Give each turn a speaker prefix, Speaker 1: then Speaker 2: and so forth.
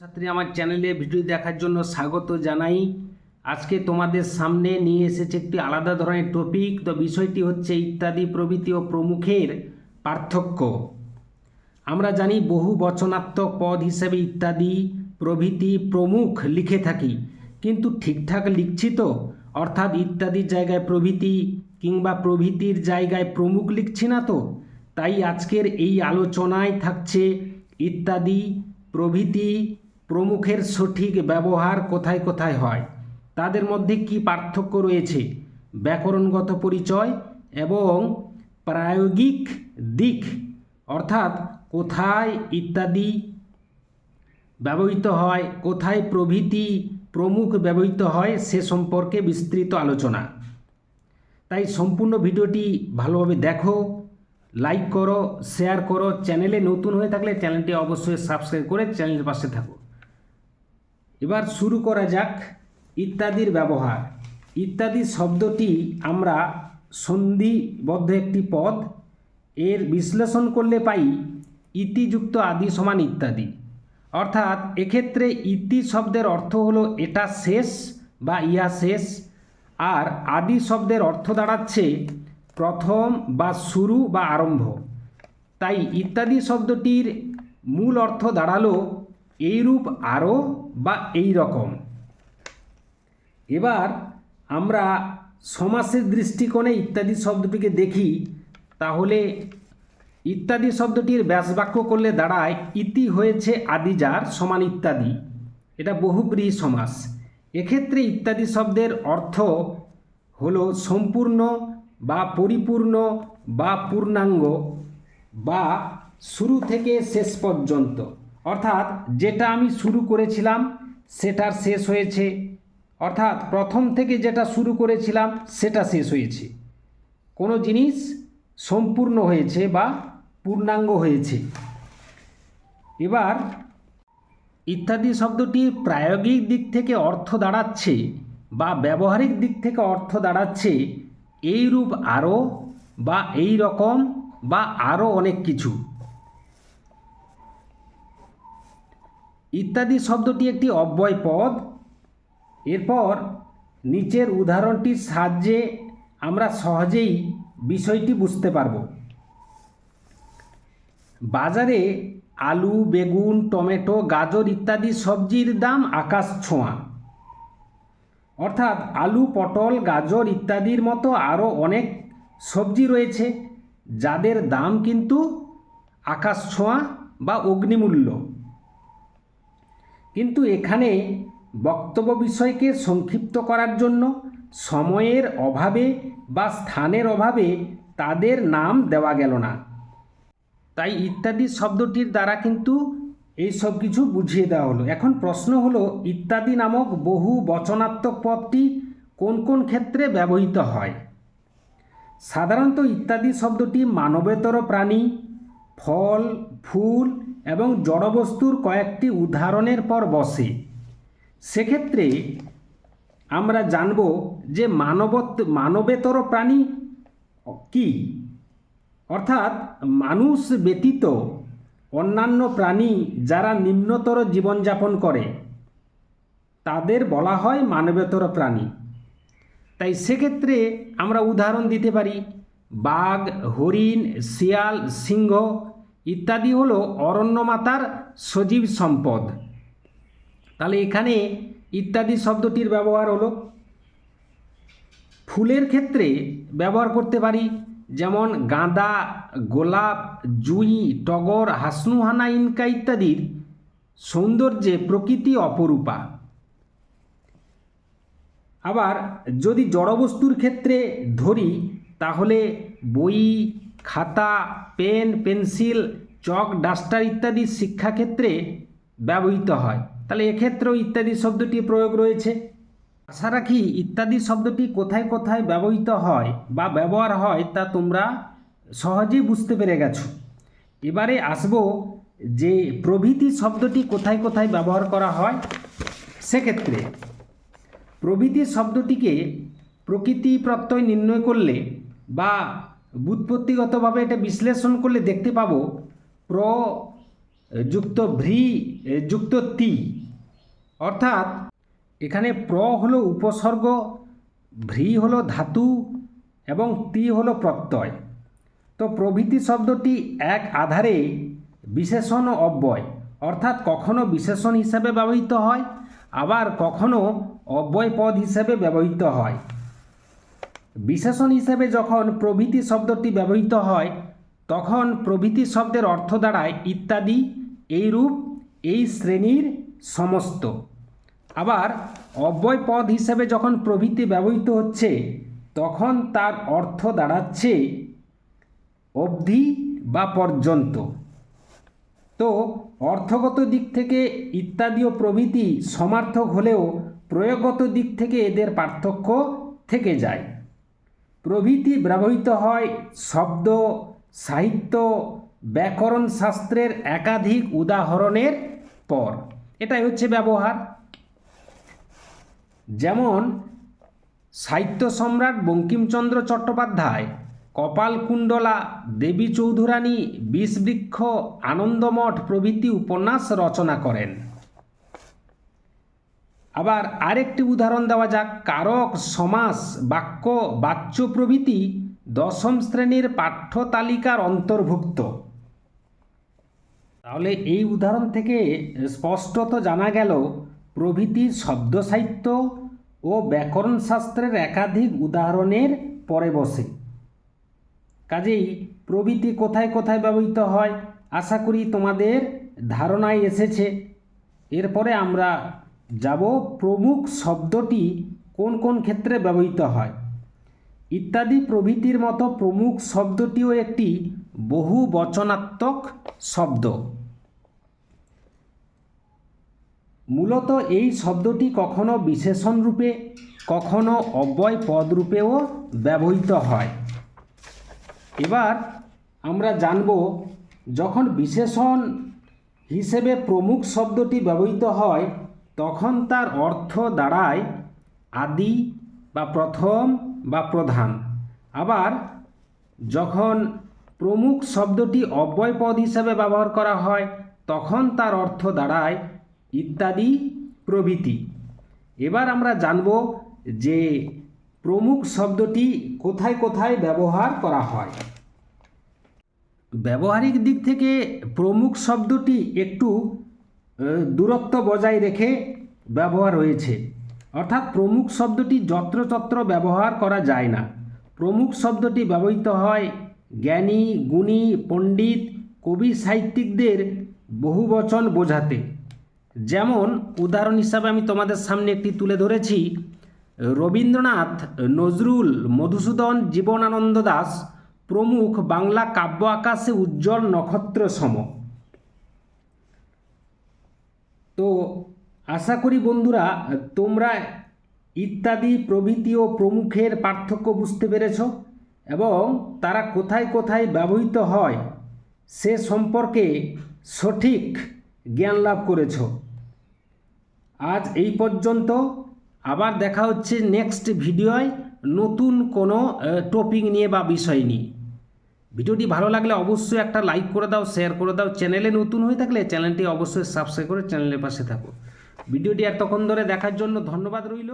Speaker 1: ছাত্রী আমার চ্যানেলে ভিডিও দেখার জন্য স্বাগত জানাই। আজকে তোমাদের সামনে নিয়ে এসেছে একটি আলাদা ধরনের টপিক তো বিষয়টি হচ্ছে ইত্যাদি প্রভৃতি ও প্রমুখের পার্থক্য। আমরা জানি বহু বচনাত্মক পদ হিসেবে ইত্যাদি প্রভৃতি প্রমুখ লিখে থাকি, কিন্তু ঠিকঠাক লিখছি তো? অর্থাৎ ইত্যাদির জায়গায় প্রভৃতি কিংবা প্রভৃতির জায়গায় প্রমুখ লিখছি না তো? তাই আজকের এই আলোচনায় থাকছে ইত্যাদি প্রভৃতি প্রমুখের সঠিক ব্যবহার কোথায় কোথায় হয়, তাদের মধ্যে কি পার্থক্য রয়েছে, ব্যাকরণগত পরিচয় এবং প্রায়োগিক দিক, অর্থাৎ কোথায় ইত্যাদি ব্যবহৃত হয়, কোথায় প্রভৃতি প্রমুখ ব্যবহৃত হয় সে সম্পর্কে বিস্তৃত আলোচনা। তাই সম্পূর্ণ ভিডিওটি ভালোভাবে দেখো, লাইক করো, শেয়ার করো, চ্যানেলে নতুন হয়ে থাকলে চ্যানেলটি অবশ্যই সাবস্ক্রাইব করে চ্যানেলের পাশে থাকো। এবার শুরু করা যাক ইত্যাদির ব্যবহার। ইত্যাদি শব্দটি আমরা সন্ধিবদ্ধ একটি পদ, এর বিশ্লেষণ করলে পাই ইতিযুক্ত আদি সমান ইত্যাদি। অর্থাৎ এক্ষেত্রে ইতি শব্দের অর্থ হলো এটা শেষ বা ইয়া শেষ, আর আদি শব্দের অর্থ দাঁড়াচ্ছে প্রথম বা শুরু বা আরম্ভ। তাই ইত্যাদি শব্দটির মূল অর্থ দাঁড়াল এইরূপ আরও বা এই রকম এবার আমরা সমাসের দৃষ্টিকোণে ইত্যাদি শব্দটিকে দেখি, তাহলে ইত্যাদি শব্দটির ব্যাসবাক্য করলে দাঁড়ায়, ইতি হয়েছে আদিজার সমান ইত্যাদি। এটা বহুব্রীহি সমাস। এক্ষেত্রে ইত্যাদি শব্দের অর্থ হলো সম্পূর্ণ বা পরিপূর্ণ বা পূর্ণাঙ্গ বা শুরু থেকে শেষ পর্যন্ত। অর্থাৎ যেটা আমি শুরু করেছিলাম, সেটার শেষ হয়েছে। অর্থাৎ প্রথম থেকে যেটা শুরু করেছিলাম, সেটা শেষ হয়েছে। কোনো জিনিস সম্পূর্ণ হয়েছে বা পূর্ণাঙ্গ হয়েছে। এবার ইত্যাদি শব্দটি প্রায়োগিক দিক থেকে অর্থ দাঁড়াচ্ছে বা ব্যবহারিক দিক থেকে অর্থ দাঁড়াচ্ছে, এইরূপ আরও বা এই রকম বা আরও অনেক কিছু। ইত্যাদি শব্দটি একটি অব্যয় পদ। এরপর নিচের উদাহরণটির সাহায্যে আমরা সহজেই বিষয়টি বুঝতে পারব। বাজারে আলু, বেগুন, টমেটো, গাজর ইত্যাদি সবজির দাম আকাশ ছোঁয়া। অর্থাৎ আলু, পটল, গাজর ইত্যাদির মতো আরও অনেক সবজি রয়েছে, যাদের দাম কিন্তু আকাশ ছোঁয়া বা অগ্নিমূল্য। কিন্তু এখানে বক্তব্য বিষয়কে সংক্ষিপ্ত করার জন্য সময়ের অভাবে বা স্থানের অভাবে তাদের নাম দেওয়া গেল না। তাই ইত্যাদি শব্দটির দ্বারা কিন্তু এই সব কিছু বুঝিয়ে দেওয়া হলো। এখন প্রশ্ন হলো, ইত্যাদি নামক বহু বচনাত্মক পদটি কোন কোন ক্ষেত্রে ব্যবহৃত হয়? সাধারণত ইত্যাদি শব্দটি মানবেতর প্রাণী, ফল, ফুল এবং জড়বস্তুর কয়েকটি উদাহরণের পর বসে। সেক্ষেত্রে আমরা জানব যে মানবত, মানবেতর প্রাণী কি? অর্থাৎ মানুষ ব্যতীত অন্যান্য প্রাণী যারা নিম্নতর জীবনযাপন করে, তাদের বলা হয় মানবেতর প্রাণী। তাই সেক্ষেত্রে আমরা উদাহরণ দিতে পারি। বাঘ, হরিণ, শিয়াল, সিংহ ইত্যাদি হলো অরণ্যমাতার সজীব সম্পদ। তাহলে এখানে ইত্যাদি শব্দটির ব্যবহার হলো। ফুলের ক্ষেত্রে ব্যবহার করতে পারি, যেমন গাঁদা, গোলাপ, জুঁই, টগর, হাসনুহানা, ইনকা ইত্যাদির সৌন্দর্যে প্রকৃতি অপরূপা। আবার যদি জড়বস্তুর ক্ষেত্রে ধরি, তাহলে বই খাতা, পেন, পেন্সিল, চক, ডাস্টার ইত্যাদি শিক্ষাক্ষেত্রে ব্যবহৃত হয়। তাহলে এক্ষেত্রেও ইত্যাদি শব্দটি প্রয়োগ রয়েছে। আশা রাখি ইত্যাদি শব্দটি কোথায় কোথায় ব্যবহৃত হয় বা ব্যবহার হয় তা তোমরা সহজেই বুঝতে পেরে গেছো। এবারে আসব যে প্রভৃতি শব্দটি কোথায় কোথায় ব্যবহার করা হয়। সেক্ষেত্রে প্রভৃতি শব্দটিকে প্রকৃতি প্রত্যয় নির্ণয় করলে বা বুৎপত্তিগতভাবে এটা বিশ্লেষণ করলে দেখতে পাবো প্র যুক্ত ভ্রি যুক্ত তি। অর্থাৎ এখানে প্র হলো উপসর্গ, ভ্রি হলো ধাতু এবং তি হলো প্রত্যয়। তো প্রভৃতি শব্দটি এক আধারে বিশেষণ ও অব্যয়। অর্থাৎ কখনো বিশেষণ হিসাবে ব্যবহৃত হয়, আবার কখনো অব্যয় পদ হিসেবে ব্যবহৃত হয়। বিশেষণ হিসেবে যখন প্রভৃতি শব্দটি ব্যবহৃত হয়, তখন প্রভৃতি শব্দের অর্থ দাঁড়ায় ইত্যাদি এই রূপ এই শ্রেণির সমস্ত। আবার অব্যয় পদ হিসেবে যখন প্রভৃতি ব্যবহৃত হচ্ছে, তখন তার অর্থ দাঁড়াচ্ছে অবধি বা পর্যন্ত। তো অর্থগত দিক থেকে ইত্যাদি ও প্রভৃতি সমার্থক হলেও প্রয়োগগত দিক থেকে এদের পার্থক্য থেকে যায়। প্রভৃতি ব্যবহৃত হয় শব্দ, সাহিত্য, ব্যাকরণ শাস্ত্রের একাধিক উদাহরণের পর। এটাই হচ্ছে ব্যবহার। যেমন, সাহিত্য সম্রাট বঙ্কিমচন্দ্র চট্টোপাধ্যায় কপালকুণ্ডলা দেবী চৌধুরানী, বিষবৃক্ষ, আনন্দমঠ প্রভৃতি উপন্যাস রচনা করেন। আবার আরেকটি উদাহরণ দেওয়া যাক। কারক, সমাস, বাক্য, বাচ্য প্রভৃতি দশম শ্রেণির পাঠ্য তালিকার অন্তর্ভুক্ত। তাহলে এই উদাহরণ থেকে স্পষ্টত জানা গেল প্রভৃতি শব্দ সাহিত্য ও ব্যাকরণ শাস্ত্রের একাধিক উদাহরণের পরে বসে। কাজেই প্রভৃতি কোথায় কোথায় ব্যবহৃত হয়, আশা করি তোমাদের ধারণায় এসেছে। এরপরে আমরা যাব প্রমুখ শব্দটি কোন কোন ক্ষেত্রে ব্যবহৃত হয়? ইত্যাদি প্রভৃতির মতো প্রমুখ শব্দটিও একটি বহু বচনাত্মক শব্দ। মূলত এই শব্দটি কখনো বিশেষণ রূপে, কখনো অব্যয় পদ রূপেও ব্যবহৃত হয়। এবার আমরা জানব যখন বিশেষণ হিসেবে প্রমুখ শব্দটি ব্যবহৃত হয় তখন তার অর্থ দাঁড়ায় আদি বা প্রথম বা প্রধান। আবার যখন প্রমুখ শব্দটি অব্যয় পদ হিসাবে ব্যবহার করা হয়, তখন তার অর্থ দাঁড়ায় ইত্যাদি প্রভৃতি। এবার আমরা জানব যে প্রমুখ শব্দটি কোথায় কোথায় ব্যবহার করা হয়। ব্যবহারিক দিক থেকে প্রমুখ শব্দটি একটু দূরত্ব বজায় রেখে ব্যবহার হয়েছে। অর্থাৎ প্রমুখ শব্দটি যত্রতত্র ব্যবহার করা যায় না। প্রমুখ শব্দটি ব্যবহৃত হয় জ্ঞানী, গুণী, পণ্ডিত, কবি, সাহিত্যিকদের বহুবচন বোঝাতে। যেমন, উদাহরণ হিসাবে আমি তোমাদের সামনে একটি তুলে ধরেছি, রবীন্দ্রনাথ, নজরুল, মধুসূদন, জীবনানন্দ দাস প্রমুখ বাংলা কাব্য আকাশে উজ্জ্বল নক্ষত্র সম তো আশা করি বন্ধুরা, তোমরা ইত্যাদি প্রভৃতি ও প্রমুখের পার্থক্য বুঝতে পেরেছ এবং তারা কোথায় কোথায় ব্যবহৃত হয় সে সম্পর্কে সঠিক জ্ঞান লাভ করেছ। আজ এই পর্যন্ত। আবার দেখা হচ্ছে নেক্সট ভিডিওয় নতুন কোনো টপিক নিয়ে বা বিষয় নিয়ে। ভিডিওটি ভালো লাগলে অবশ্যই একটা লাইক করে দাও শেয়ার করে দাও। চ্যানেলে নতুন হয়ে থাকলে চ্যানেলটি অবশ্যই সাবস্ক্রাইব করে চ্যানেলের পাশে থাকো। ভিডিওটি এতক্ষণ ধরে দেখার জন্য ধন্যবাদ রইল।